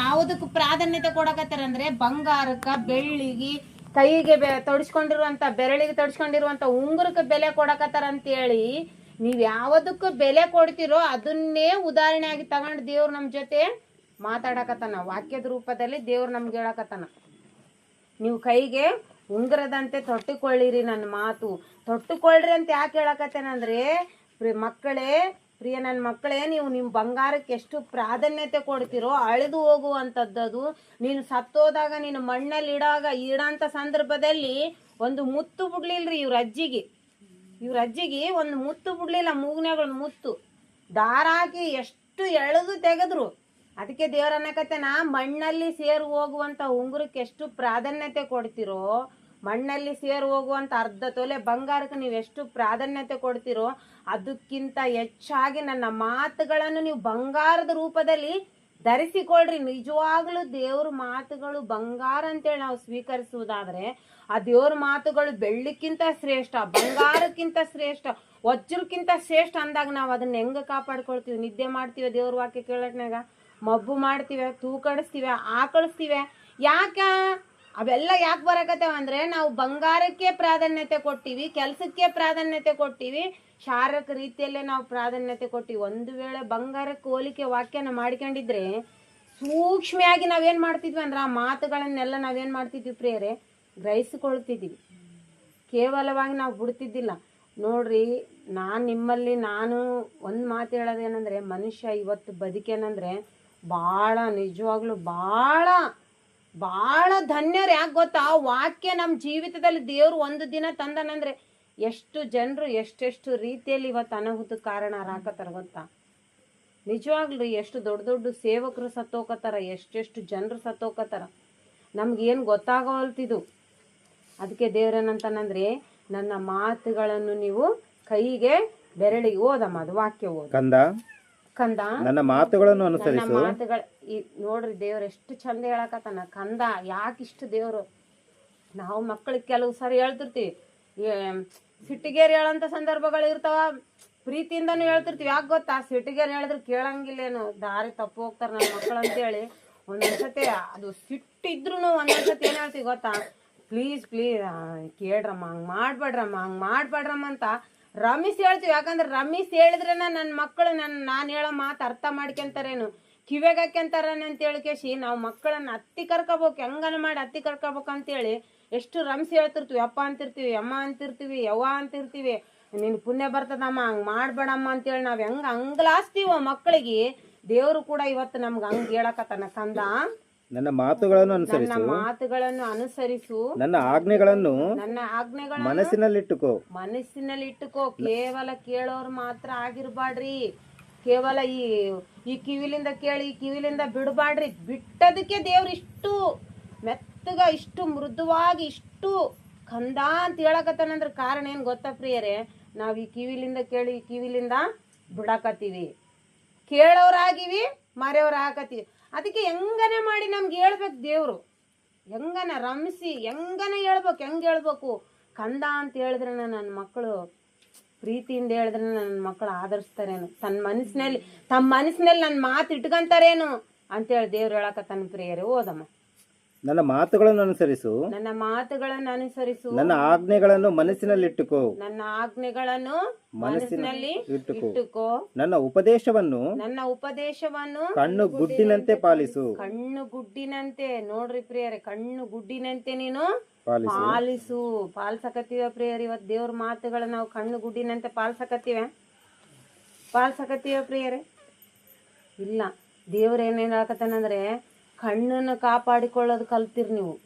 ಯಾವುದಕ್ಕೆ ಪ್ರಾಧಾನ್ಯತೆ ಕೊಡಕತ್ತಾರ ಅಂದ್ರೆ ಬಂಗಾರಕ್ಕ, ಬೆಳ್ಳಿಗೆ, ಕೈಗೆ ಬೆ, ತೊಡಸ್ಕೊಂಡಿರುವಂತ, ಬೆರಳಿಗೆ ತೊಡಸ್ಕೊಂಡಿರುವಂತ ಉಂಗುರಕ್ಕೆ ಬೆಲೆ ಕೊಡಕತ್ತಾರ ಅಂತ ಹೇಳಿ ನೀವ್ ಯಾವದಕ್ಕೂ ಬೆಲೆ ಕೊಡ್ತಿರೋ ಅದನ್ನೇ ಉದಾಹರಣೆಯಾಗಿ ತಗೊಂಡು ದೇವ್ರು ನಮ್ ಜೊತೆ ಮಾತಾಡಕತ್ತಾನ. ವಾಕ್ಯದ ರೂಪದಲ್ಲಿ ದೇವ್ರು ನಮ್ಗೆ ಹೇಳಕತ್ತಾನ. ನೀವು ಕೈಗೆ ಉಂಗುರದಂತೆ ತೊಟ್ಟುಕೊಳ್ಳಿರಿ ನನ್ನ ಮಾತು. ತೊಟ್ಟುಕೊಳ್ಳ್ರಿ ಅಂತ ಯಾಕೆ ಹೇಳಕತ್ತೇನಂದ್ರೆ ಮಕ್ಕಳೇ ಪ್ರಿಯ ನನ್ನ ಮಕ್ಕಳೇ, ನೀವು ನಿಮ್ಮ ಬಂಗಾರಕ್ಕೆ ಎಷ್ಟು ಪ್ರಾಧಾನ್ಯತೆ ಕೊಡ್ತೀರೋ, ಅಳೆದು ಹೋಗುವಂಥದ್ದದು, ನೀನು ಸತ್ತೋದಾಗ, ನೀನು ಮಣ್ಣಲ್ಲಿ ಇಡಾಗ ಇಡೋಂಥ ಸಂದರ್ಭದಲ್ಲಿ ಒಂದು ಮುತ್ತು ಬಿಡ್ಲಿಲ್ರಿ ಇವ್ರ ಅಜ್ಜಿಗೆ. ಇವ್ರ ಅಜ್ಜಿಗೆ ಒಂದು ಮುತ್ತು ಬಿಡ್ಲಿಲ್ಲ, ಮೂಗ್ನೆಗಳು ಮುತ್ತು. ದಾರ ಹಾಕಿ ಎಷ್ಟು ಎಳೆದು ತೆಗೆದ್ರು. ಅದಕ್ಕೆ ದೇವ್ರ ನಾ ಮಣ್ಣಲ್ಲಿ ಸೇರು ಹೋಗುವಂತ ಉಂಗುರಕ್ಕೆ ಎಷ್ಟು ಪ್ರಾಧಾನ್ಯತೆ ಕೊಡ್ತಿರೋ ಮಣ್ಣಲ್ಲಿ ಸೇರು ಹೋಗುವಂತ ಅರ್ಧ ತೊಲೆ ಬಂಗಾರಕ್ಕೆ ನೀವು ಎಷ್ಟು ಪ್ರಾಧಾನ್ಯತೆ ಕೊಡ್ತಿರೋ ಅದಕ್ಕಿಂತ ಹೆಚ್ಚಾಗಿ ನನ್ನ ಮಾತುಗಳನ್ನು ನೀವು ಬಂಗಾರದ ರೂಪದಲ್ಲಿ ಧರಿಸಿಕೊಳ್ರಿ. ನಿಜವಾಗ್ಲೂ ದೇವ್ರ ಮಾತುಗಳು ಬಂಗಾರ ಅಂತೇಳಿ ನಾವು ಸ್ವೀಕರಿಸುವುದಾದ್ರೆ ಆ ದೇವ್ರ ಮಾತುಗಳು ಬೆಳ್ಳಿಕ್ಕಿಂತ ಶ್ರೇಷ್ಠ, ಬಂಗಾರಕ್ಕಿಂತ ಶ್ರೇಷ್ಠ, ವಜ್ರಕ್ಕಿಂತ ಶ್ರೇಷ್ಠ ಅಂದಾಗ ನಾವು ಅದನ್ನ ಹೆಂಗ ಕಾಪಾಡ್ಕೊಳ್ತೀವಿ? ನಿದ್ದೆ ಮಾಡ್ತೀವಿ ದೇವ್ರ ವಾಕ್ಯ ಕೇಳಟ್ನಾಗ ಮಬ್ಬು ಮಾಡ್ತೀವಿ? ತೂಕಡಿಸ್ತೀವಿ? ಆಕಳಿಸ್ತೀವಿ? ಯಾಕ ಅವೆಲ್ಲ ಯಾಕೆ ಬರಕತ್ತೇವೆ ಅಂದ್ರೆ ನಾವು ಬಂಗಾರಕ್ಕೆ ಪ್ರಾಧಾನ್ಯತೆ ಕೊಟ್ಟಿವಿ, ಕೆಲಸಕ್ಕೆ ಪ್ರಾಧಾನ್ಯತೆ ಕೊಟ್ಟಿವಿ. ಶಾರೀರಿಕ ರೀತಿಯಲ್ಲೇ ನಾವು ಪ್ರಾಧಾನ್ಯತೆ ಕೊಟ್ಟಿವಿ. ಒಂದು ವೇಳೆ ಬಂಗಾರಕ್ಕೆ ಹೋಲಿಕೆ ವಾಕ್ಯನ ಮಾಡ್ಕೊಂಡಿದ್ರೆ ಸೂಕ್ಷ್ಮೆಯಾಗಿ ನಾವೇನ್ ಮಾಡ್ತಿದ್ವಿ ಅಂದ್ರೆ ಆ ಮಾತುಗಳನ್ನೆಲ್ಲ ನಾವೇನ್ ಮಾಡ್ತಿದ್ವಿ ಪ್ರಿಯರೇ? ಗ್ರಹಿಸಿಕೊಳ್ತಿದ್ವಿ. ಕೇವಲವಾಗಿ ನಾವು ಬಿಡ್ತಿದ್ದಿಲ್ಲ ನೋಡ್ರಿ, ನಾನು ನಿಮ್ಮಲ್ಲಿ ನಾನು ಒಂದು ಮಾತು ಹೇಳೋದೇನೆಂದರೆ ಮನುಷ್ಯ ಇವತ್ತು ಬದುಕೇನಂದ್ರೆ ಭಾಳ ನಿಜವಾಗ್ಲೂ ಭಾಳ ಭಾಳ ಧನ್ಯರು, ಯಾಕೆ ಗೊತ್ತಾ? ವಾಕ್ಯ ನಮ್ಮ ಜೀವಿತದಲ್ಲಿ ದೇವ್ರು ಒಂದು ದಿನ ತಂದನಂದ್ರೆ ಎಷ್ಟು ಜನರು ಎಷ್ಟೆಷ್ಟು ರೀತಿಯಲ್ಲಿ ಇವತ್ತು ಅನಾಹುತ ಕಾರಣರಾಕತ್ತಾರ ಗೊತ್ತಾ? ನಿಜವಾಗ್ಲೂ ಎಷ್ಟು ದೊಡ್ಡ ದೊಡ್ಡ ಸೇವಕರು ಸತ್ತೋಕತ್ತಾರ, ಎಷ್ಟೆಷ್ಟು ಜನರು ಸತ್ತೋಕತ್ತಾರ? ನಮ್ಗೇನು ಗೊತ್ತಾಗವಲ್ತಿದು ಅದಕ್ಕೆ ದೇವ್ರೇನಂತಾನಂದ್ರೆ ನನ್ನ ಮಾತುಗಳನ್ನು ನೀವು ಕೈಗೆ ಬೆರಳಿಗೆ ಓದಮ್ಮ, ಅದು ವಾಕ್ಯ ಓದ. ಕಂದ. ನನ್ನ ಮಾತುಗಳನ್ನು ಅನುಸರಿಸು. ಮಾತುಗಳ ನೋಡ್ರಿ ದೇವ್ರ ಎಷ್ಟು ಚಂದ ಹೇಳಕತ್ತಾನ. ಕಂದ ಯಾಕಿಷ್ಟು ದೇವ್ರು ನಾವು ಮಕ್ಕಳಿಗೆ ಕೆಲವು ಸಾರಿ ಹೇಳ್ತಿರ್ತೀವಿ. ಸಿಟ್ಟಿಗೇರಿ ಹೇಳಂತ ಸಂದರ್ಭಗಳು ಇರ್ತಾವ. ಪ್ರೀತಿಯಿಂದನೂ ಹೇಳ್ತಿರ್ತೀವಿ. ಯಾಕೆ ಗೊತ್ತಾ? ಸಿಟ್ಟಿಗೇರಿ ಹೇಳಿದ್ರೆ ಕೇಳಂಗಿಲ್ಲೇನು. ದಾರಿ ತಪ್ಪು ಹೋಗ್ತಾರೆ ನನ್ನ ಮಕ್ಕಳು ಅಂತೇಳಿ. ಒಂದೊಂದ್ಸತಿ ಅದು ಸಿಟ್ಟಿದ್ರು ಒಂದೊಂದ್ಸತಿ ಏನ್ ಹೇಳ್ತೀವಿ ಗೊತ್ತಾ? ಪ್ಲೀಸ್ ಪ್ಲೀಸ್ ಕೇಳ್ರಮ್ಮ ಹಂಗ್ ಮಾಡ್ಬೇಡ್ರಮ್ಮ ಹಂಗ್ ಮಾಡ್ಬೇಡ್ರಮ್ಮ ಅಂತ ರಮೇಶ್ ಹೇಳ್ತೀವಿ. ಯಾಕಂದ್ರೆ ರಮಿಸಿ ಹೇಳಿದ್ರೇನ ನನ್ನ ಮಕ್ಕಳು ನನ್ನ ನಾನು ಹೇಳೋ ಮಾತು ಅರ್ಥ ಮಾಡ್ಕೊಂತಾರೇನು? ಕಿವೆಗೆ ಹಾಕ್ಯಂತಾರೇನು ಅಂತ ಹೇಳ್ಕೇಶಿ ನಾವು ಮಕ್ಕಳನ್ನ ಹತ್ತಿ ಕರ್ಕೋಬೇಕು, ಹೆಂಗನ ಮಾಡಿ ಹತ್ತಿ ಕರ್ಕೋಬೇಕು ಅಂತೇಳಿ ಎಷ್ಟು ರಮಿಸಿ ಹೇಳ್ತಿರ್ತೀವಿ. ಅಪ್ಪ ಅಂತಿರ್ತೀವಿ, ಅಮ್ಮ ಅಂತಿರ್ತೀವಿ, ಯವ್ವ ಅಂತಿರ್ತೀವಿ. ನಿನ್ನ ಪುಣ್ಯ ಬರ್ತದಮ್ಮ, ಹಂಗೆ ಮಾಡ್ಬೇಡಮ್ಮ ಅಂತೇಳಿ ನಾವು ಹೆಂಗೆ ಹಂಗ್ಲಾಸ್ತೀವೋ ಮಕ್ಕಳಿಗೆ ದೇವರು ಕೂಡ ಇವತ್ತು ನಮ್ಗೆ ಹಂಗೆ ಹೇಳಕತ್ತಾನ ಕಂದ ನನ್ನ ಮಾತುಗಳನ್ನು ನನ್ನ ಅನುಸರಿಸು. ಮಾತುಗಳನ್ನು ಅನುಸರಿಸು. ನನ್ನ ಆಜ್ಞೆಗಳನ್ನು ನನ್ನ ಆಜ್ಞೆಗಳನ್ನು ಮನಸ್ಸಿನಲ್ಲಿಟ್ಟುಕೋ. ಮನಸ್ಸಿನಲ್ಲಿಟ್ಟುಕೋ. ಕೇವಲ ಕೇಳೋರು ಮಾತ್ರ ಆಗಿರ್ಬಾಡ್ರಿ. ಕೇವಲ ಈ ಈ ಕಿವಿಲಿಂದ ಕೇಳಿ ಈ ಕಿವಿಲಿಂದ ಬಿಡಬಾಡ್ರಿ. ಬಿಟ್ಟದಕ್ಕೆ ದೇವ್ರು ಇಷ್ಟು ಮೆತ್ತಗ ಇಷ್ಟು ಮೃದುವಾಗಿ ಇಷ್ಟು ಕಂದ ಅಂತ ಹೇಳಕತ್ತಾನಂದ್ರ ಕಾರಣ ಏನ್ ಗೊತ್ತಾ ಪ್ರಿಯರೇ? ನಾವ್ ಈ ಕಿವಿಲಿಂದ ಕೇಳಿ ಈ ಕಿವಿಲಿಂದ ಬಿಡಾಕತ್ತೀವಿ. ಕೇಳೋರಾಗಿವಿ ಮರೆಯವ್ರ ಹಾಕತ್ತೀವಿ ಅದಕ್ಕೆ ಹೆಂಗನೆ ಮಾಡಿ ನಮ್ಗೆ ಹೇಳ್ಬೇಕು ದೇವರು? ಹೆಂಗನ ರಮಿಸಿ ಹೆಂಗನ ಹೇಳ್ಬೇಕು, ಹೆಂಗೆ ಹೇಳ್ಬೇಕು? ಕಂದ ಅಂತ ಹೇಳಿದ್ರೆ ನನ್ನ ಮಕ್ಕಳು ಪ್ರೀತಿಯಿಂದ ಹೇಳಿದ್ರೆ ನನ್ನ ಮಕ್ಕಳು ಆಧರಿಸ್ತಾರೇನು ತನ್ನ ಮನಸ್ಸಿನಲ್ಲಿ ತಮ್ಮ ಮನಸ್ಸಿನಲ್ಲಿ ನನ್ನ ಮಾತು ಇಟ್ಕೊಂತಾರೇನು? ಅಂತೇಳಿ ದೇವ್ರು ಹೇಳಕತ್ತಾನ ಪ್ರಿಯರೇ, ಓದಮ್ಮ. ನನ್ನ ಮಾತುಗಳನ್ನು ಅನುಸರಿಸು. ನನ್ನ ಮಾತುಗಳನ್ನು ಅನುಸರಿಸು. ನನ್ನ ಆಜ್ಞೆಗಳನ್ನು ಮನಸ್ಸಿನಲ್ಲಿಟ್ಟುಕೋ. ನನ್ನ ಆಜ್ಞೆಗಳನ್ನು ಮನಸ್ಸಿನಲ್ಲಿ ಇಟ್ಟುಕೋ. ನನ್ನ ಉಪದೇಶವನ್ನು ನನ್ನ ಉಪದೇಶವನ್ನು ಕಣ್ಣು ಗುಡ್ಡಿನಂತೆ ಪಾಲಿಸು. ಕಣ್ಣು ಗುಡ್ಡಿನಂತೆ ನೋಡ್ರಿ ಪ್ರಿಯರೇ ಕಣ್ಣು ಗುಡ್ಡಿನಂತೆ ನೀನು ಪಾಲಿಸು. ಪಾಲಿಸು. ಪಾಲ್ಸಕತ್ತೀವ ಪ್ರಿಯರ್ ಇವತ್ ದೇವ್ರ ಮಾತುಗಳ ನಾವು ಕಣ್ಣು ಗುಡ್ಡಿನಂತೆ ಪಾಲ್ಸಕತ್ತೀವ? ಪಾಲ್ಸಕತ್ತೀವ ಪ್ರಿಯರೇ? ಇಲ್ಲ. ದೇವ್ರ ಏನೇನ್ ಹೇಳಕತ್ತಾನಂದ್ರೆ ಕಣ್ಣನ್ನ ಕಾಪಾಡಿಕೊಳ್ಳೋದು ಕಲ್ತಿರಿ ನೀವು.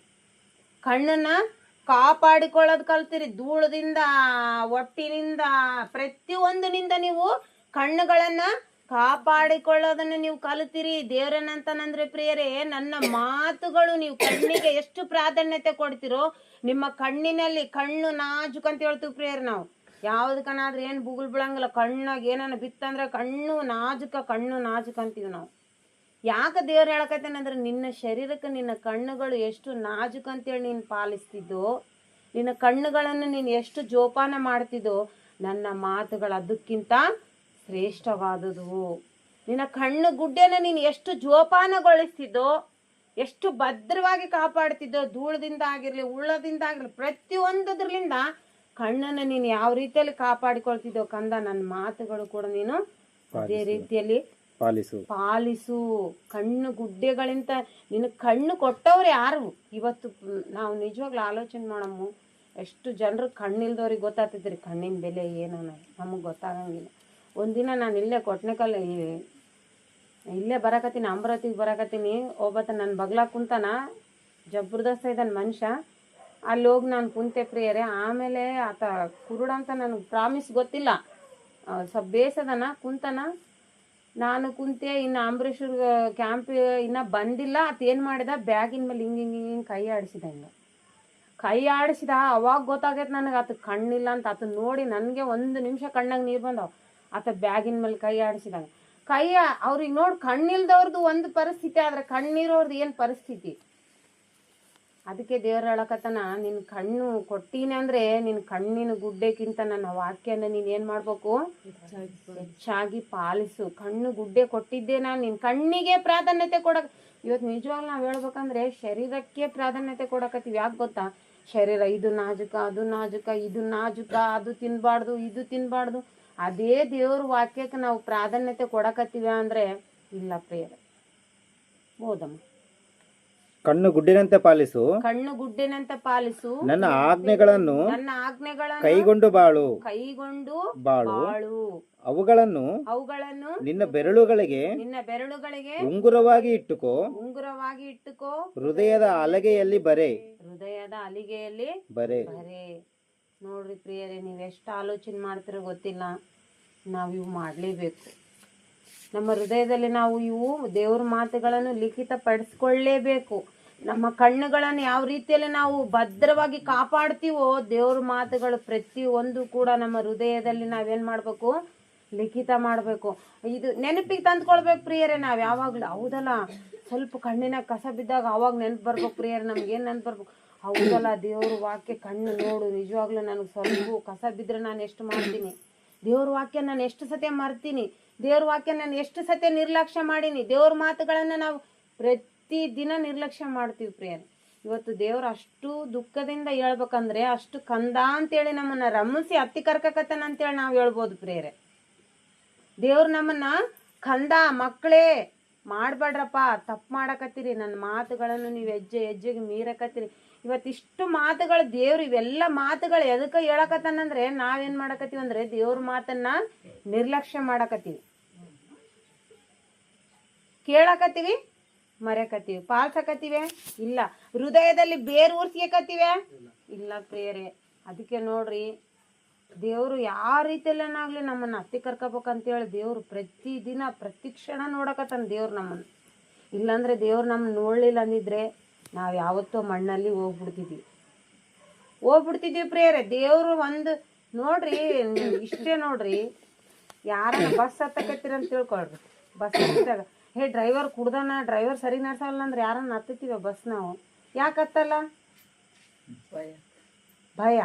ಕಣ್ಣನ್ನ ಕಾಪಾಡಿಕೊಳ್ಳೋದು ಕಲ್ತಿರಿ. ಧೂಳದಿಂದ ಒಟ್ಟಿನಿಂದ ಪ್ರತಿಯೊಂದಿನಿಂದ ನೀವು ಕಣ್ಣುಗಳನ್ನ ಕಾಪಾಡಿಕೊಳ್ಳೋದನ್ನು ನೀವು ಕಲಿತೀರಿ. ದೇವರನ್ನಂತನಂದ್ರೆ ಪ್ರಿಯರೇ, ನನ್ನ ಮಾತುಗಳು ನೀವು ಕಣ್ಣಿಗೆ ಎಷ್ಟು ಪ್ರಾಧಾನ್ಯತೆ ಕೊಡ್ತಿರೋ, ನಿಮ್ಮ ಕಣ್ಣಿನಲ್ಲಿ ಕಣ್ಣು ನಾಜುಕ್ ಅಂತ ಹೇಳ್ತೀವಿ ಪ್ರಿಯರ್ ನಾವು. ಯಾವ್ದಕ್ಕನಾದ್ರೂ ಏನು ಬುಗುಳ್ ಬಿಳಂಗಿಲ್ಲ. ಕಣ್ಣಾಗ ಏನನ್ನ ಬಿತ್ತಂದ್ರೆ ಕಣ್ಣು ನಾಜುಕ, ಕಣ್ಣು ನಾಜುಕ್ ಅಂತೀವಿ ನಾವು. ಯಾಕೆ ದೇವ್ರು ಹೇಳಕತ್ತೇನಂದ್ರೆ ನಿನ್ನ ಶರೀರಕ್ಕೆ ನಿನ್ನ ಕಣ್ಣುಗಳು ಎಷ್ಟು ನಾಜುಕ್ ಅಂತೇಳಿ ನೀನು ಪಾಲಿಸ್ತಿದ್ದೋ ನಿನ್ನ ಕಣ್ಣುಗಳನ್ನು ನೀನು ಎಷ್ಟು ಜೋಪಾನ ಮಾಡ್ತಿದ್ದೋ ನನ್ನ ಮಾತುಗಳು ಅದಕ್ಕಿಂತ ಶ್ರೇಷ್ಠವಾದುದು ನಿನ್ನ ಕಣ್ಣು ಗುಡ್ಡೆನ ನೀನು ಎಷ್ಟು ಜೋಪಾನಗೊಳಿಸ್ತಿದ್ದೋ ಎಷ್ಟು ಭದ್ರವಾಗಿ ಕಾಪಾಡ್ತಿದ್ದೋ ಧೂಳದಿಂದ ಆಗಿರಲಿ ಉಳ್ಳದಿಂದ ಆಗಿರ್ಲಿ ಪ್ರತಿಯೊಂದದ್ರಲಿಂದ ಕಣ್ಣನ್ನು ನೀನು ಯಾವ ರೀತಿಯಲ್ಲಿ ಕಾಪಾಡಿಕೊಳ್ತಿದ್ದೋ ಕಂದ ನನ್ನ ಮಾತುಗಳು ಕೂಡ ನೀನು ಅದೇ ರೀತಿಯಲ್ಲಿ ಪಾಲಿಸು. ಪಾಲಿಸು. ಕಣ್ಣು ಗುಡ್ಡೆಗಳಿಂದ ನಿನ್ನ ಕಣ್ಣು ಕೊಟ್ಟವ್ರು ಯಾರು? ಇವತ್ತು ನಾವು ನಿಜವಾಗ್ಲೂ ಆಲೋಚನೆ ಮಾಡಮ್ಮ, ಎಷ್ಟು ಜನರು ಕಣ್ಣಿಲ್ದವ್ರಿಗೆ ಗೊತ್ತಾಗ್ತಿದ್ರಿ, ಕಣ್ಣಿನ ಬೆಲೆ ಏನನ್ನ ನಮಗೆ ಗೊತ್ತಾಗಂಗಿಲ್ಲ. ಒಂದಿನ ನಾನು ಇಲ್ಲೇ ಕೊಟ್ನೆಕಲ್ ಇಲ್ಲೇ ಬರಕತ್ತೀನಿ, ಅಮರಾವತಿಗೆ ಬರಕತ್ತೀನಿ ಒಬ್ಬತ್ತ ನನ್ನ ಬಗ್ಲಾಗ ಕುಂತಾನ, ಜಬ್ರದಸ್ತ ಇದ್ದಾನೆ ಮನುಷ್ಯ ಅಲ್ಲಿ ಹೋಗಿ ನಾನು ಕುಂತೆ ಪ್ರಿಯರೇ, ಆಮೇಲೆ ಆತ ಕುರುಡ ಅಂತ ನನಗೆ ಪ್ರಾಮಿಸ್ ಗೊತ್ತಿಲ್ಲ. ಸ್ವಲ್ಪ ಬೇಸದನ, ಕುಂತಾನ. ನಾನು ಕುಂತೆ, ಇನ್ನು ಅಂಬರೀಷರ್ ಕ್ಯಾಂಪ್ ಇನ್ನ ಬಂದಿಲ್ಲ. ಏನು ಮಾಡಿದ? ಬ್ಯಾಗಿನ ಮೇಲೆ ಹಿಂಗೆ ಹಿಂಗೆ ಹಿಂಗೆ ಕೈ ಆಡಿಸಿದ ಹಿಂಗೆ ಕೈ ಆಡಿಸಿದ, ಅವಾಗ ಗೊತ್ತಾಗೈತೆ ನನಗೆ. ಆತ ಕಣ್ಣಿಲ್ಲ ಅಂತ ಆತ ನೋಡಿ ನನಗೆ ಒಂದು ನಿಮಿಷ ಕಣ್ಣಾಗ ನೀರು ಬಂದವು. ಆತ ಬ್ಯಾಗಿನ ಮೇಲೆ ಕೈ ಆಡಿಸಿದಂಗೆ. ಕೈ, ಅವ್ರಿಗೆ ನೋಡಿ ಕಣ್ಣಿಲ್ದವ್ರದ್ದು ಒಂದು ಪರಿಸ್ಥಿತಿ, ಆದರೆ ಕಣ್ಣಿರೋರ್ದು ಏನು ಪರಿಸ್ಥಿತಿ? ಅದಕ್ಕೆ ದೇವ್ರ ಹೇಳಕತ್ತನ ನಿನ್ನ ಕಣ್ಣು ಕೊಟ್ಟೀನಿ ಅಂದ್ರೆ ನಿನ್ನ ಕಣ್ಣಿನ ಗುಡ್ಡೆಕ್ಕಿಂತ ನನ್ನ ವಾಕ್ಯನ ನೀನು ಏನು ಮಾಡ್ಬೇಕು? ಹೆಚ್ಚಾಗಿ ಪಾಲಿಸು. ಕಣ್ಣು ಗುಡ್ಡೆ ಕೊಟ್ಟಿದ್ದೆ ನಾನು ನಿನ್ನ ಕಣ್ಣಿಗೆ ಪ್ರಾಧಾನ್ಯತೆ ಕೊಡಕ್ ಇವತ್ತು ನಿಜವಾಗ್ಲೂ ನಾವು ಹೇಳ್ಬೇಕಂದ್ರೆ ಶರೀರಕ್ಕೆ ಪ್ರಾಧಾನ್ಯತೆ ಕೊಡಕತ್ತೀವಿ. ಯಾಕೆ ಗೊತ್ತಾ? ಶರೀರ ಇದು ನಾಜುಕ, ಅದು ನಾಜುಕ, ಇದು ನಾಜುಕ, ಅದು ತಿನ್ಬಾರ್ದು, ಇದು ತಿನ್ಬಾರ್ದು. ಅದೇ ದೇವ್ರ ವಾಕ್ಯಕ್ಕೆ ನಾವು ಪ್ರಾಧಾನ್ಯತೆ ಕೊಡಕತ್ತೀವಿ ಅಂದ್ರೆ ಇಲ್ಲ ಪ್ರೇರ ಹೌದಮ್ಮ. ಕಣ್ಣು ಗುಡ್ಡಿನಂತೆ ಪಾಲಿಸು. ಕಣ್ಣು ಗುಡ್ಡಿನಂತೆ ಪಾಲಿಸು. ನನ್ನ ಆಜ್ಞೆಗಳನ್ನು ನನ್ನ ಆಜ್ಞೆಗಳನ್ನು ಕೈಗೊಂಡು ಬಾಳು. ಕೈಗೊಂಡು ಬಾಳು. ಬಾಳು. ಅವುಗಳನ್ನು ಅವುಗಳನ್ನು ನಿನ್ನ ಬೆರಳುಗಳಿಗೆ ನಿನ್ನ ಬೆರಳುಗಳಿಗೆ ಉಂಗುರವಾಗಿ ಇಟ್ಟುಕೋ. ಉಂಗುರವಾಗಿ ಇಟ್ಟುಕೋ. ಹೃದಯದ ಅಲಗೆಯಲ್ಲಿ ಬರೆ. ಹೃದಯದ ಅಲಿಗೆಯಲ್ಲಿ ಬರೆ. ಬರೆ. ನೋಡ್ರಿ ಪ್ರಿಯರೇ ನೀವು ಎಷ್ಟು ಆಲೋಚನೆ ಮಾಡ್ತಿರೋ ಗೊತ್ತಿಲ್ಲ. ನಾವು ಇವು ಮಾಡಲೇಬೇಕು. ನಮ್ಮ ಹೃದಯದಲ್ಲಿ ನಾವು ಇವು ದೇವ್ರ ಮಾತುಗಳನ್ನು ಲಿಖಿತ ಪಡಿಸ್ಕೊಳ್ಳೇಬೇಕು ನಮ್ಮ ಕಣ್ಣುಗಳನ್ನು ಯಾವ ರೀತಿಯಲ್ಲಿ ನಾವು ಭದ್ರವಾಗಿ ಕಾಪಾಡ್ತೀವೋ ದೇವ್ರ ಮಾತುಗಳು ಪ್ರತಿಯೊಂದು ಕೂಡ ನಮ್ಮ ಹೃದಯದಲ್ಲಿ ನಾವೇನು ಮಾಡಬೇಕು? ಲಿಖಿತ ಮಾಡಬೇಕು. ಇದು ನೆನಪಿಗೆ ತಂದ್ಕೊಳ್ಬೇಕು ಪ್ರಿಯರೇ ನಾವು ಯಾವಾಗಲೂ. ಹೌದಲ್ಲ? ಸ್ವಲ್ಪ ಕಣ್ಣಿನ ಕಸ ಬಿದ್ದಾಗ ಅವಾಗ ನೆನಪು ಬರ್ಬೇಕು ಪ್ರಿಯರೇ ನಮ್ಗೇನು ನೆನಪು ಬರ್ಬೇಕು? ಹೌದಲ್ಲ, ದೇವ್ರ ವಾಕ್ಯ ಕಣ್ಣು ನೋಡು. ನಿಜವಾಗ್ಲೂ ನನಗೆ ಸ್ವಲ್ಪ ಕಸ ಬಿದ್ದರೆ ನಾನು ಎಷ್ಟು ಮಾಡ್ತೀನಿ? ದೇವ್ರ ವಾಕ್ಯ ನಾನು ಎಷ್ಟು ಸತಿ ಮರ್ತೀನಿ? ದೇವ್ರ ವಾಕ್ಯ ನಾನು ಎಷ್ಟು ಸತ್ಯ ನಿರ್ಲಕ್ಷ್ಯ ಮಾಡೀನಿ, ದೇವ್ರ ಮಾತುಗಳನ್ನು ನಾವು ಪ್ರತಿ ದಿನ ನಿರ್ಲಕ್ಷ್ಯ ಮಾಡ್ತೀವಿ ಪ್ರಿಯರೇ. ಇವತ್ತು ದೇವ್ರು ಅಷ್ಟು ದುಃಖದಿಂದ ಹೇಳ್ಬೇಕಂದ್ರೆ ಅಷ್ಟು ಕಂದ ಅಂತೇಳಿ ನಮ್ಮನ್ನ ರಮಿಸಿ ಹತ್ತಿ ಕರ್ಕಕತ್ತಾನ ಅಂತೇಳಿ ನಾವು ಹೇಳ್ಬೋದು ಪ್ರಿಯರೇ. ದೇವ್ರು ನಮ್ಮನ್ನ ಕಂದ ಮಕ್ಕಳೇ ಮಾಡ್ಬೇಡ್ರಪ್ಪ, ತಪ್ಪು ಮಾಡಕತ್ತೀರಿ, ನನ್ನ ಮಾತುಗಳನ್ನು ನೀವು ಹೆಜ್ಜೆ ಹೆಜ್ಜೆಗೆ ಮೀರಕತ್ತೀರಿ. ಇವತ್ತಿಷ್ಟು ಮಾತುಗಳು ದೇವ್ರು, ಇವೆಲ್ಲ ಮಾತುಗಳು ಎದಕ್ಕೆ ಹೇಳಕತ್ತಾನಂದ್ರೆ ನಾವೇನ್ ಮಾಡಕತ್ತೀವಿ ಅಂದ್ರೆ ದೇವ್ರ ಮಾತನ್ನ ನಿರ್ಲಕ್ಷ್ಯ ಮಾಡಕತ್ತೀವಿ. ಕೇಳಕತ್ತೀವಿ ಮರೆಕತ್ತೀವಿ ಪಾಲ್ಸಕತ್ತೀವಿ? ಇಲ್ಲ. ಹೃದಯದಲ್ಲಿ ಬೇರು ಊರ್ಸ್ಕತ್ತೀವಿ ಇಲ್ಲ ಪ್ರಿಯರೇ. ಅದಕ್ಕೆ ನೋಡ್ರಿ, ದೇವರು ಯಾವ ರೀತಿಯಲ್ಲೇನಾಗ್ಲಿ ನಮ್ಮನ್ನ ಹತ್ತಿ ಕರ್ಕೋಬೇಕಂತೇಳಿ ದೇವ್ರು ಪ್ರತಿ ದಿನ ಪ್ರತಿ ಕ್ಷಣ ನೋಡಕತ್ತಾನ ದೇವ್ರು ನಮ್ಮನ್ನ. ಇಲ್ಲಾಂದ್ರೆ ದೇವ್ರು ನಮ್ಮನ್ನ ನೋಡ್ಲಿಲ್ಲ ಅಂದಿದ್ರೆ ನಾವು ಯಾವತ್ತೋ ಮಣ್ಣಲ್ಲಿ ಹೋಗ್ಬಿಡ್ತಿದ್ವಿ. ಹೋಗ್ಬಿಡ್ತಿದ್ವಿ ಪ್ರೇಯರೆ. ದೇವರು ಒಂದು, ನೋಡ್ರಿ, ಇಷ್ಟೇ ನೋಡ್ರಿ ಯಾರ ಬಸ್ ಹತ್ತಕತ್ತೀರ ಅಂತ ತಿಳ್ಕೊಳ್ರಿ. ಬಸ್ ಹತ್ತಿದಾಗ ಹೇ ಡ್ರೈವರ್ ಕುಡ್ದನ ಡ್ರೈವರ್ ಸರಿ ನಡ್ಸಲ್ಲ ಅಂದ್ರೆ ಯಾರನ್ನ ಹತ್ತುತ್ತೀವ ಬಸ್ ನಾವು? ಯಾಕತ್ತಲ್ಲ ಭಯ.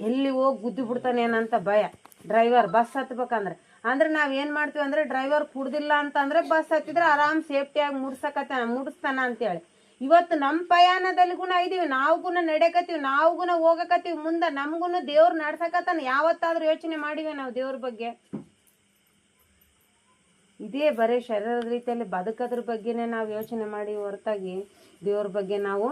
ಎಲ್ಲಿ ಹೋಗಿ ಗುದ್ದಿ ಬಿಡ್ತಾನೇನಂತ ಭಯ. ಡ್ರೈವರ್ ಬಸ್ ಹತ್ಬೇಕಂದ್ರೆ. ಅಂದ್ರೆ ನಾವ್ ಏನ್ ಮಾಡ್ತೀವಿ ಅಂದ್ರೆ ಡ್ರೈವರ್ ಕುಡ್ದಿಲ್ಲ ಅಂತಂದ್ರೆ ಬಸ್ ಹತ್ತಿದ್ರೆ ಆರಾಮ್ ಸೇಫ್ಟಿಯಾಗಿ ಮುಡ್ಸಕತ್ತ ಮುಡಿಸ್ತಾನ ಅಂತೇಳಿ. ಇವತ್ತು ನಮ್ಮ ಪ್ರಯಾಣದಲ್ಲಿ ಗುಣ ಇದೀವಿ. ನಾವು ಗುಣ ನಡೆಯಕತ್ತೀವಿ ನಾವು ಗುಣ ಹೋಗಕತ್ತೀವಿ. ಮುಂದೆ ನಮ್ಗುನು ದೇವ್ರು ನಡ್ಸಕತ್ತಾನ. ಯಾವತ್ತಾದ್ರೂ ಯೋಚನೆ ಮಾಡಿವೆ ನಾವು ದೇವ್ರ ಬಗ್ಗೆ. ಇದೇ ಬರೀ ಶರೀರದ ರೀತಿಯಲ್ಲಿ ಬದುಕೋದ್ರ ಬಗ್ಗೆನೇ ನಾವು ಯೋಚನೆ ಮಾಡಿ ಹೊರತಾಗಿ ದೇವ್ರ ಬಗ್ಗೆ ನಾವು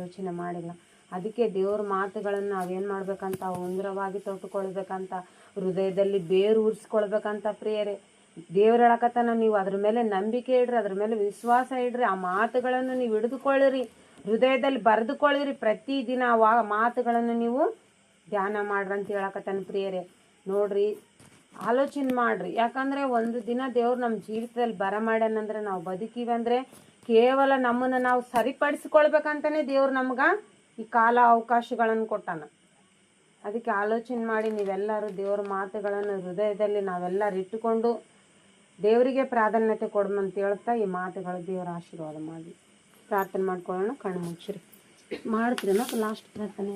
ಯೋಚನೆ ಮಾಡಿಲ್ಲ. ಅದಕ್ಕೆ ದೇವ್ರ ಮಾತುಗಳನ್ನು ನಾವೇನು ಮಾಡಬೇಕಂತ ಉಂದ್ರವಾಗಿ ತೊಟ್ಟುಕೊಳ್ಬೇಕಂತ, ಹೃದಯದಲ್ಲಿ ಬೇರು ಉರಿಸ್ಕೊಳ್ಬೇಕಂತ ಪ್ರಿಯರೇ, ದೇವ್ರ ಹೇಳಕತ್ತನ ನೀವು ಅದ್ರ ಮೇಲೆ ನಂಬಿಕೆ ಇಡ್ರಿ, ಅದ್ರ ಮೇಲೆ ವಿಶ್ವಾಸ ಇಡ್ರಿ, ಆ ಮಾತುಗಳನ್ನು ನೀವು ಹಿಡಿದುಕೊಳ್ಳಿರಿ, ಹೃದಯದಲ್ಲಿ ಬರೆದುಕೊಳ್ಳಿರಿ ಪ್ರತಿದಿನ ಆ ಮಾತುಗಳನ್ನು ನೀವು ಧ್ಯಾನ ಮಾಡ್ರಿ ಅಂತ ಹೇಳಕತ್ತಾನ ಪ್ರಿಯರೇ. ನೋಡ್ರಿ ಆಲೋಚನೆ ಮಾಡ್ರಿ. ಯಾಕಂದ್ರೆ ಒಂದು ದಿನ ದೇವ್ರು ನಮ್ಮ ಜೀವಿತದಲ್ಲಿ ಬರ ಮಾಡ್ಯಾನಂದ್ರೆ ನಾವು ಅಂದ್ರೆ ಕೇವಲ ನಮ್ಮನ್ನ ನಾವು ಸರಿಪಡಿಸ್ಕೊಳ್ಬೇಕಂತಾನೆ ದೇವ್ರು ನಮ್ಗ ಈ ಕಾಲ ಅವಕಾಶಗಳನ್ನು ಕೊಟ್ಟಾನ. ಅದಕ್ಕೆ ಆಲೋಚನೆ ಮಾಡಿ ನೀವೆಲ್ಲರೂ ದೇವ್ರ ಮಾತುಗಳನ್ನು ಹೃದಯದಲ್ಲಿ ನಾವೆಲ್ಲರೂ ಇಟ್ಟುಕೊಂಡು ದೇವರಿಗೆ ಪ್ರಾಧಾನ್ಯತೆ ಕೊಡಮಂತ ಹೇಳ್ತಾ ಈ ಮಾತುಗಳು ದೇವರ ಆಶೀರ್ವಾದ ಮಾಡಿ. ಪ್ರಾರ್ಥನೆ ಮಾಡ್ಕೊಳ್ಳೋಣ, ಕಣ್ಣು ಮುಚ್ಚಿರಿ. ಮಾಡ್ತೀರಿ ಲಾಸ್ಟ್ ಪ್ರಾರ್ಥನೆ?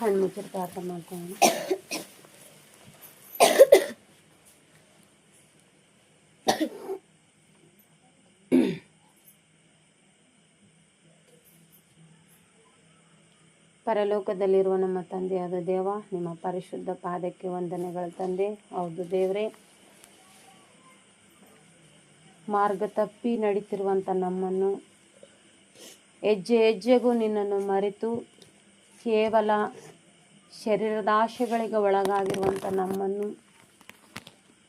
ಕಣ್ಣು ಮುಚ್ಚಿಟ್ಟು ಪ್ರಾರ್ಥನೆ ಮಾಡ್ಕೊಂಡು. ಪರಲೋಕದಲ್ಲಿರುವ ನಮ್ಮ ತಂದೆಯಾದ ದೇವ, ನಿಮ್ಮ ಪರಿಶುದ್ಧ ಪಾದಕ್ಕೆ ವಂದನೆಗಳ ತಂದೆ. ಹೌದು ದೇವರೇ, ಮಾರ್ಗ ತಪ್ಪಿ ನಡೀತಿರುವಂಥ ನಮ್ಮನ್ನು ಹೆಜ್ಜೆ ಹೆಜ್ಜೆಗೂ ನಿನ್ನನ್ನು ಮರೆತು ಕೇವಲ ಶರೀರದ ಆಶೆಗಳಿಗೆ ಒಳಗಾಗಿರುವಂಥ ನಮ್ಮನ್ನು,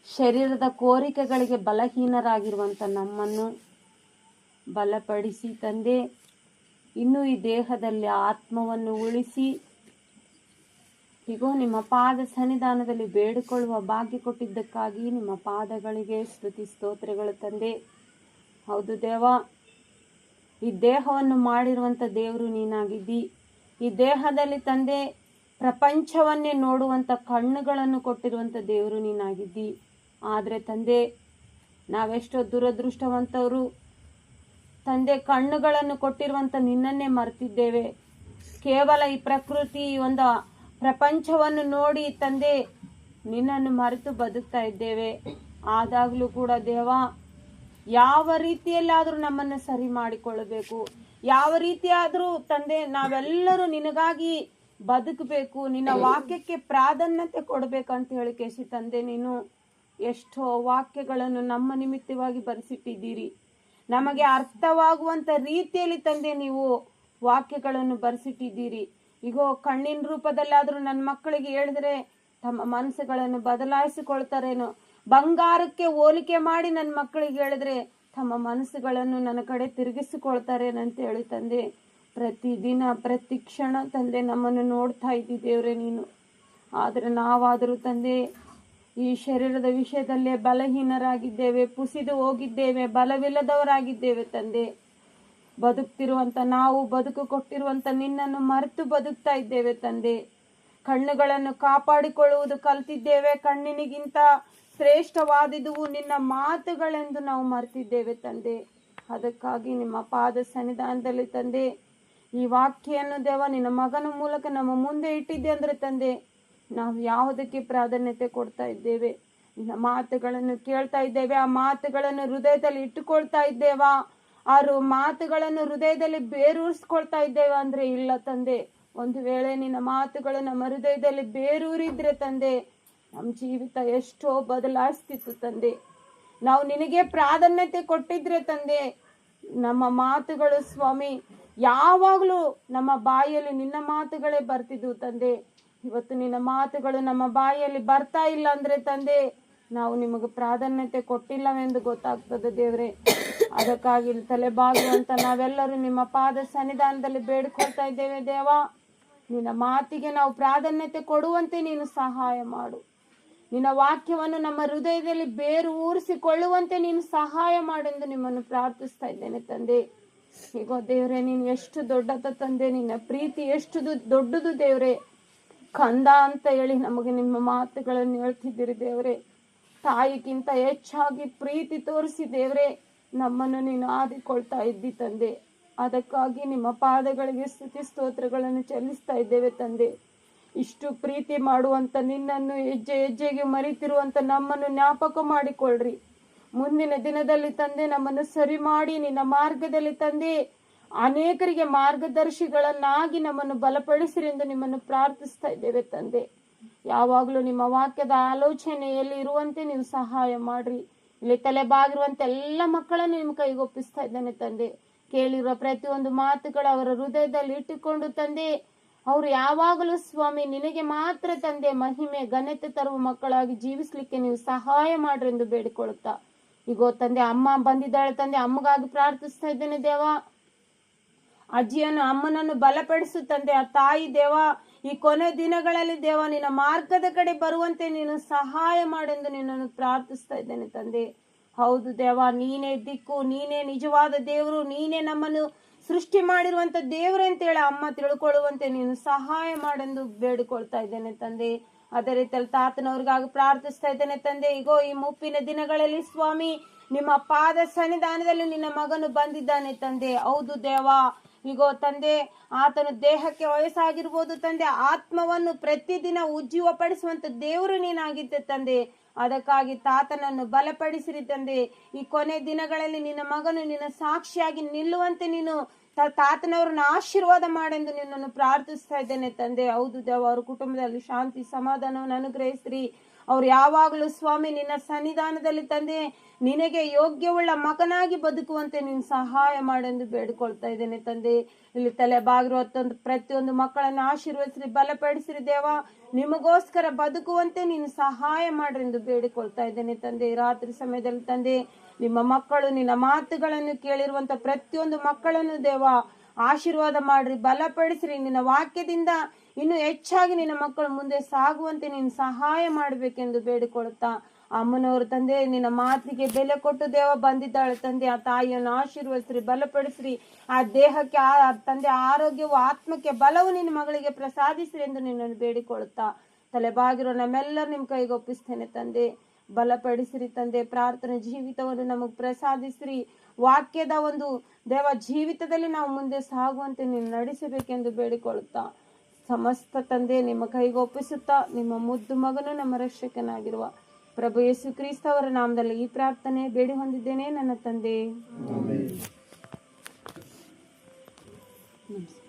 ಶರೀರದ ಕೋರಿಕೆಗಳಿಗೆ ಬಲಹೀನರಾಗಿರುವಂಥ ನಮ್ಮನ್ನು ಬಲಪಡಿಸಿ ತಂದೆ, ಇನ್ನು ಈ ದೇಹದಲ್ಲಿ ಆತ್ಮವನ್ನು ಉಳಿಸಿ ಹೀಗೋ ನಿಮ್ಮ ಪಾದ ಸನ್ನಿಧಾನದಲ್ಲಿ ಬೇಡಿಕೊಳ್ಳುವ ಭಾಗ್ಯ ಕೊಟ್ಟಿದ್ದಕ್ಕಾಗಿ ನಿಮ್ಮ ಪಾದಗಳಿಗೆ ಸ್ತುತಿ ಸ್ತೋತ್ರಗಳು ತಂದೆ. ಹೌದು ದೇವ, ಈ ದೇಹವನ್ನು ಮಾಡಿರುವಂಥ ದೇವರು ನೀನಾಗಿದ್ದಿ. ಈ ದೇಹದಲ್ಲಿ ತಂದೆ ಪ್ರಪಂಚವನ್ನೇ ನೋಡುವಂಥ ಕಣ್ಣುಗಳನ್ನು ಕೊಟ್ಟಿರುವಂಥ ದೇವರು ನೀನಾಗಿದ್ದಿ. ಆದರೆ ತಂದೆ, ನಾವೆಷ್ಟೋ ದುರದೃಷ್ಟವಂತವರು. ತಂದೆ, ಕಣ್ಣುಗಳನ್ನು ಕೊಟ್ಟಿರುವಂಥ ನಿನ್ನನ್ನೇ ಮರೆತಿದ್ದೇವೆ. ಕೇವಲ ಈ ಪ್ರಕೃತಿ ಒಂದು ಪ್ರಪಂಚವನ್ನು ನೋಡಿ ತಂದೆ ನಿನ್ನನ್ನು ಮರೆತು ಬದುಕ್ತಾ ಇದ್ದೇವೆ. ಆದಾಗಲೂ ಕೂಡ ದೇವ, ಯಾವ ರೀತಿಯಲ್ಲಾದರೂ ನಮ್ಮನ್ನು ಸರಿ ಮಾಡಿಕೊಳ್ಳಬೇಕು. ಯಾವ ರೀತಿಯಾದರೂ ತಂದೆ, ನಾವೆಲ್ಲರೂ ನಿನಗಾಗಿ ಬದುಕಬೇಕು, ನಿನ್ನ ವಾಕ್ಯಕ್ಕೆ ಪ್ರಾಧಾನ್ಯತೆ ಕೊಡಬೇಕಂತ ಹೇಳಿ ಕೇಸಿ ತಂದೆ, ನೀನು ಎಷ್ಟೋ ವಾಕ್ಯಗಳನ್ನು ನಮ್ಮ ನಿಮಿತ್ತವಾಗಿ ಬರೆಸಿಟ್ಟಿದ್ದೀರಿ. ನಮಗೆ ಅರ್ಥವಾಗುವಂತ ರೀತಿಯಲ್ಲಿ ತಂದೆ, ನೀವು ವಾಕ್ಯಗಳನ್ನು ಬರೆಸಿಟ್ಟಿದ್ದೀರಿ. ಈಗೋ ಕಣ್ಣಿನ ರೂಪದಲ್ಲಾದರೂ ನನ್ನ ಮಕ್ಕಳಿಗೆ ಹೇಳಿದ್ರೆ ತಮ್ಮ ಮನಸ್ಸುಗಳನ್ನು ಬದಲಾಯಿಸಿಕೊಳ್ತಾರೇನೋ. ಬಂಗಾರಕ್ಕೆ ಹೋಲಿಕೆ ಮಾಡಿ ನನ್ನ ಮಕ್ಕಳಿಗೆ ಹೇಳಿದ್ರೆ ತಮ್ಮ ಮನಸ್ಸುಗಳನ್ನು ನನ್ನ ಕಡೆ ತಿರುಗಿಸಿಕೊಳ್ತಾರೆ ಹೇಳಿ ತಂದೆ, ಪ್ರತಿದಿನ, ಪ್ರತಿ ಕ್ಷಣ ತಂದೆ ನಮ್ಮನ್ನು ನೋಡ್ತಾ ಇದ್ದಿ ದೇವ್ರೆ ನೀನು. ಆದರೆ ನಾವಾದರೂ ತಂದೆ, ಈ ಶರೀರದ ವಿಷಯದಲ್ಲೇ ಬಲಹೀನರಾಗಿದ್ದೇವೆ, ಕುಸಿದು ಹೋಗಿದ್ದೇವೆ, ಬಲವಿಲ್ಲದವರಾಗಿದ್ದೇವೆ ತಂದೆ. ಬದುಕ್ತಿರುವಂಥ ನಾವು ಬದುಕು ಕೊಟ್ಟಿರುವಂಥ ನಿನ್ನನ್ನು ಮರೆತು ಬದುಕ್ತಾ ಇದ್ದೇವೆ ತಂದೆ. ಕಣ್ಣುಗಳನ್ನು ಕಾಪಾಡಿಕೊಳ್ಳುವುದು ಕಲ್ತಿದ್ದೇವೆ, ಕಣ್ಣಿನಿಗಿಂತ ಶ್ರೇಷ್ಠವಾದಿದುವು ನಿನ್ನ ಮಾತುಗಳೆಂದು ನಾವು ಮರೆತಿದ್ದೇವೆ ತಂದೆ. ಅದಕ್ಕಾಗಿ ನಿಮ್ಮ ಪಾದ ಸನ್ನಿಧಾನದಲ್ಲಿ ತಂದೆ, ಈ ವಾಕ್ಯನ್ನು ದೇವ ನಿನ್ನ ಮಗನ ಮೂಲಕ ನಮ್ಮ ಮುಂದೆ ಇಟ್ಟಿದ್ದೆ ಅಂದ್ರೆ ತಂದೆ, ನಾವು ಯಾವುದಕ್ಕೆ ಪ್ರಾಧಾನ್ಯತೆ ಕೊಡ್ತಾ ಇದ್ದೇವೆ? ನಿನ್ನ ಮಾತುಗಳನ್ನು ಕೇಳ್ತಾ ಇದ್ದೇವೆ, ಆ ಮಾತುಗಳನ್ನು ಹೃದಯದಲ್ಲಿ ಇಟ್ಟುಕೊಳ್ತಾ ಇದ್ದೇವಾ? ಆ ಮಾತುಗಳನ್ನು ಹೃದಯದಲ್ಲಿ ಬೇರೂರಿಸ್ಕೊಳ್ತಾ ಇದ್ದೇವೆ ಅಂದ್ರೆ ಇಲ್ಲ ತಂದೆ. ಒಂದು ವೇಳೆ ನಿನ್ನ ಮಾತುಗಳು ನಮ್ಮ ಹೃದಯದಲ್ಲಿ ಬೇರೂರಿದ್ರೆ ತಂದೆ ನಮ್ಮ ಜೀವಿತ ಎಷ್ಟೋ ಬದಲಾಯಿಸ್ತಿತ್ತು ತಂದೆ. ನಾವು ನಿನಗೆ ಪ್ರಾಧಾನ್ಯತೆ ಕೊಟ್ಟಿದ್ರೆ ತಂದೆ. ನಮ್ಮ ಮಾತುಗಳು ಸ್ವಾಮಿ, ಯಾವಾಗಲೂ ನಮ್ಮ ಬಾಯಲ್ಲಿ ನಿನ್ನ ಮಾತುಗಳೇ ಬರ್ತಿದ್ವು ತಂದೆ. ಇವತ್ತು ನಿನ್ನ ಮಾತುಗಳು ನಮ್ಮ ಬಾಯಲ್ಲಿ ಬರ್ತಾ ಇಲ್ಲ ಅಂದ್ರೆ ತಂದೆ, ನಾವು ನಿಮಗೆ ಪ್ರಾಧಾನ್ಯತೆ ಕೊಟ್ಟಿಲ್ಲವೆಂದು ಗೊತ್ತಾಗ್ತದೆ ದೇವ್ರೆ. ಅದಕ್ಕಾಗಿ ತಲೆ ಬಾಗುವಂತ ನಾವೆಲ್ಲರೂ ನಿಮ್ಮ ಪಾದ ಸನ್ನಿಧಾನದಲ್ಲಿ ಬೇಡ್ಕೊಳ್ತಾ ಇದ್ದೇವೆ ದೇವ. ನಿನ್ನ ಮಾತಿಗೆ ನಾವು ಪ್ರಾಧಾನ್ಯತೆ ಕೊಡುವಂತೆ ನೀನು ಸಹಾಯ ಮಾಡು. ನಿನ್ನ ವಾಕ್ಯವನ್ನು ನಮ್ಮ ಹೃದಯದಲ್ಲಿ ಬೇರು ಊರಿಸಿಕೊಳ್ಳುವಂತೆ ನೀನು ಸಹಾಯ ಮಾಡೆಂದು ನಿಮ್ಮನ್ನು ಪ್ರಾರ್ಥಿಸ್ತಾ ಇದ್ದೇನೆ ತಂದೆ. ಈಗ ದೇವ್ರೆ, ನೀನು ಎಷ್ಟು ದೊಡ್ಡದ ತಂದೆ, ನಿನ್ನ ಪ್ರೀತಿ ಎಷ್ಟು ದೊಡ್ಡದು ದೇವ್ರೆ. ಕಂದ ಅಂತ ಹೇಳಿ ನಮಗೆ ನಿಮ್ಮ ಮಾತುಗಳನ್ನು ಹೇಳ್ತಿದ್ದೀರಿ ದೇವ್ರೆ. ತಾಯಿಗಿಂತ ಹೆಚ್ಚಾಗಿ ಪ್ರೀತಿ ತೋರಿಸಿ ದೇವ್ರೆ, ನಮ್ಮನ್ನು ನೀನು ಆದಿಕೊಳ್ತಾ ಇದ್ದಿ ತಂದೆ. ಅದಕ್ಕಾಗಿ ನಿಮ್ಮ ಪಾದಗಳಿಗೆ ಸ್ತುತಿ ಸ್ತೋತ್ರಗಳನ್ನು ಚೆಲ್ಲಿಸ್ತಾ ಇದ್ದೇವೆ ತಂದೆ. ಇಷ್ಟು ಪ್ರೀತಿ ಮಾಡುವಂತ ನಿನ್ನನ್ನು ಹೆಜ್ಜೆ ಹೆಜ್ಜೆಗೆ ಮರಿತಿರುವಂತ ನಮ್ಮನ್ನು ಜ್ಞಾಪಕ ಮಾಡಿಕೊಳ್ಳ್ರಿ ಮುಂದಿನ ದಿನದಲ್ಲಿ ತಂದೆ ನಮ್ಮನ್ನು ಸರಿ ಮಾಡಿ ನಿನ್ನ ಮಾರ್ಗದಲ್ಲಿ ತಂದೆ, ಅನೇಕರಿಗೆ ಮಾರ್ಗದರ್ಶಿಗಳನ್ನಾಗಿ ನಮ್ಮನ್ನು ಬಲಪಡಿಸಿರಿ ಎಂದು ನಿಮ್ಮನ್ನು ಪ್ರಾರ್ಥಿಸ್ತಾ ಇದ್ದೇವೆ ತಂದೆ. ಯಾವಾಗಲೂ ನಿಮ್ಮ ವಾಕ್ಯದ ಆಲೋಚನೆಯಲ್ಲಿ ಇರುವಂತೆ ನೀವು ಸಹಾಯ ಮಾಡ್ರಿ. ಇಲ್ಲಿ ತಲೆಬಾಗಿರುವಂತ ಎಲ್ಲ ಮಕ್ಕಳನ್ನು ನಿಮ್ಮ ಕೈಗೊಪ್ಪಿಸ್ತಾ ಇದ್ದೇನೆ ತಂದೆ. ಕೇಳಿರುವ ಪ್ರತಿಯೊಂದು ಮಾತುಗಳು ಅವರ ಹೃದಯದಲ್ಲಿ ಇಟ್ಟುಕೊಂಡು ತಂದೆ ಅವರು ಯಾವಾಗಲೂ ಸ್ವಾಮಿ, ನಿನಗೆ ಮಾತ್ರ ತಂದೆ, ಮಹಿಮೆ, ಘನತೆ ತರುವ ಮಕ್ಕಳಾಗಿ ಜೀವಿಸ್ಲಿಕ್ಕೆ ನೀವು ಸಹಾಯ ಮಾಡ್ರಿ ಎಂದು ಬೇಡಿಕೊಳ್ಳುತ್ತಾ. ಈಗೋ ತಂದೆ, ಅಮ್ಮ ಬಂದಿದ್ದಾಳೆ ತಂದೆ, ಅಮ್ಮಗಾಗಿ ಪ್ರಾರ್ಥಿಸ್ತಾ ಇದ್ದೇನೆ ದೇವ. ಅಜ್ಜಿಯನ್ನು, ಅಮ್ಮನನ್ನು ಬಲಪಡಿಸು ತಂದೆ, ಆ ತಾಯಿ ದೇವ. ಈ ಕೊನೆ ದಿನಗಳಲ್ಲಿ ದೇವ, ನಿನ್ನ ಮಾರ್ಗದ ಕಡೆ ಬರುವಂತೆ ನೀನು ಸಹಾಯ ಮಾಡೆಂದು ನಿನ್ನನ್ನು ಪ್ರಾರ್ಥಿಸ್ತಾ ಇದ್ದೇನೆ ತಂದೆ. ಹೌದು ದೇವ, ನೀನೇ ದಿಕ್ಕು, ನೀನೇ ನಿಜವಾದ ದೇವರು, ನೀನೇ ನಮ್ಮನ್ನು ಸೃಷ್ಟಿ ಮಾಡಿರುವಂತ ದೇವರು ಅಂತೇಳಿ ಅಮ್ಮ ತಿಳ್ಕೊಳ್ಳುವಂತೆ ನೀನು ಸಹಾಯ ಮಾಡೆಂದು ಬೇಡಿಕೊಳ್ತಾ ಇದ್ದೇನೆ ತಂದೆ. ಅದೇ ರೀತಿಯಲ್ಲಿ ತಾತನವ್ರಿಗಾಗಿ ಪ್ರಾರ್ಥಿಸ್ತಾ ಇದ್ದೇನೆ ತಂದೆ. ಈಗೋ ಈ ಮುಪ್ಪಿನ ದಿನಗಳಲ್ಲಿ ಸ್ವಾಮಿ, ನಿಮ್ಮ ಪಾದ ಸನ್ನಿಧಾನದಲ್ಲಿ ನಿನ್ನ ಮಗನು ಬಂದಿದ್ದಾನೆ ತಂದೆ. ಹೌದು ದೇವ. ಈಗೋ ತಂದೆ, ಆತನು ದೇಹಕ್ಕೆ ವಯಸ್ಸಾಗಿರ್ಬೋದು ತಂದೆ. ಆತ್ಮವನ್ನು ಪ್ರತಿದಿನ ಉಜ್ಜೀವಪಡಿಸುವಂತ ದೇವರು ನೀನಾಗಿದ್ದೆ ತಂದೆ. ಅದಕ್ಕಾಗಿ ತಾತನನ್ನು ಬಲಪಡಿಸಿರಿ ತಂದೆ. ಈ ಕೊನೆ ದಿನಗಳಲ್ಲಿ ನಿನ್ನ ಮಗನು ನಿನ್ನ ಸಾಕ್ಷಿಯಾಗಿ ನಿಲ್ಲುವಂತೆ ನೀನು ತಾತನವರನ್ನು ಆಶೀರ್ವಾದ ಮಾಡೆಂದು ನಿನ್ನನ್ನು ಪ್ರಾರ್ಥಿಸ್ತಾ ಇದ್ದೇನೆ ತಂದೆ. ಹೌದು ದೇವ, ಅವ್ರ ಕುಟುಂಬದಲ್ಲಿ ಶಾಂತಿ, ಸಮಾಧಾನವನ್ನು ಅನುಗ್ರಹಿಸ್ರಿ. ಅವ್ರು ಯಾವಾಗಲೂ, ಸ್ವಾಮಿ, ನಿನ್ನ ಸನ್ನಿಧಾನದಲ್ಲಿ ತಂದೆ, ನಿನಗೆ ಯೋಗ್ಯವುಳ್ಳ ಮಗನಾಗಿ ಬದುಕುವಂತೆ ನೀನು ಸಹಾಯ ಮಾಡೆಂದು ಬೇಡಿಕೊಳ್ತಾ ಇದ್ದೇನೆ ತಂದೆ. ಇಲ್ಲಿ ತಲೆ ಬಾಗಿರುವತ್ತೊಂದು ಪ್ರತಿಯೊಂದು ಮಕ್ಕಳನ್ನು ಆಶೀರ್ವದಿಸ್ರಿ, ಬಲಪಡಿಸಿರಿ ದೇವ. ನಿಮಗೋಸ್ಕರ ಬದುಕುವಂತೆ ನೀನು ಸಹಾಯ ಮಾಡ್ರೆಂದು ಬೇಡಿಕೊಳ್ತಾ ಇದ್ದೇನೆ ತಂದೆ. ರಾತ್ರಿ ಸಮಯದಲ್ಲಿ ತಂದೆ, ನಿಮ್ಮ ಮಕ್ಕಳು ನಿನ್ನ ಮಾತುಗಳನ್ನು ಕೇಳಿರುವಂತ ಪ್ರತಿಯೊಂದು ಮಕ್ಕಳನ್ನು ದೇವ, ಆಶೀರ್ವಾದ ಮಾಡ್ರಿ, ಬಲಪಡಿಸ್ರಿ. ನಿನ್ನ ವಾಕ್ಯದಿಂದ ಇನ್ನು ಹೆಚ್ಚಾಗಿ ನಿನ್ನ ಮಕ್ಕಳು ಮುಂದೆ ಸಾಗುವಂತೆ ನೀನು ಸಹಾಯ ಮಾಡಬೇಕೆಂದು ಬೇಡಿಕೊಳ್ಳುತ್ತಾ. ಅಮ್ಮನವರು ತಂದೆ, ನಿನ್ನ ಮಾತಿಗೆ ಬೆಲೆ ಕೊಟ್ಟು ದೇವ ಬಂದಿದ್ದಾಳೆ ತಂದೆ, ಆ ತಾಯಿಯನ್ನು ಆಶೀರ್ವದಿಸ್ರಿ, ಬಲಪಡಿಸ್ರಿ. ಆ ದೇಹಕ್ಕೆ, ಆ ತಂದೆ ಆರೋಗ್ಯವು, ಆತ್ಮಕ್ಕೆ ಬಲವು ನಿನ್ನ ಮಗಳಿಗೆ ಪ್ರಸಾದಿಸ್ರಿ ಎಂದು ನಿನ್ನನ್ನು ಬೇಡಿಕೊಳ್ಳುತ್ತಾ. ತಲೆಬಾಗಿರೋ ನಮ್ಮೆಲ್ಲರೂ ನಿಮ್ಮ ಕೈಗೆ ಒಪ್ಪಿಸ್ತೇನೆ ತಂದೆ. ಬಲಪಡಿಸಿರಿ ತಂದೆ, ಪ್ರಾರ್ಥನೆ ಜೀವಿತವನ್ನು ನಮಗೆ ಪ್ರಸಾದಿಸ್ರಿ. ವಾಕ್ಯದ ಒಂದು ದೇವ ಜೀವಿತದಲ್ಲಿ ನಾವು ಮುಂದೆ ಸಾಗುವಂತೆ ನೀನು ನಡೆಸಬೇಕೆಂದು ಬೇಡಿಕೊಳ್ಳುತ್ತಾ. ಸಮಸ್ತ ತಂದೆ ನಿಮ್ಮ ಕೈಗೆ ಒಪ್ಪಿಸುತ್ತಾ ನಿಮ್ಮ ಮುದ್ದು ಮಗನು ನಮ್ಮ ರಕ್ಷಕನಾಗಿರುವ ಪ್ರಭು ಯೇಸು ಕ್ರಿಸ್ತವರ ನಾಮದಲ್ಲಿ ಈ ಪ್ರಾರ್ಥನೆ ಬೇಡಿ ಹೊಂದಿದ್ದೇನೆ ನನ್ನ ತಂದೆ. ನಮಸ್ಕಾರ.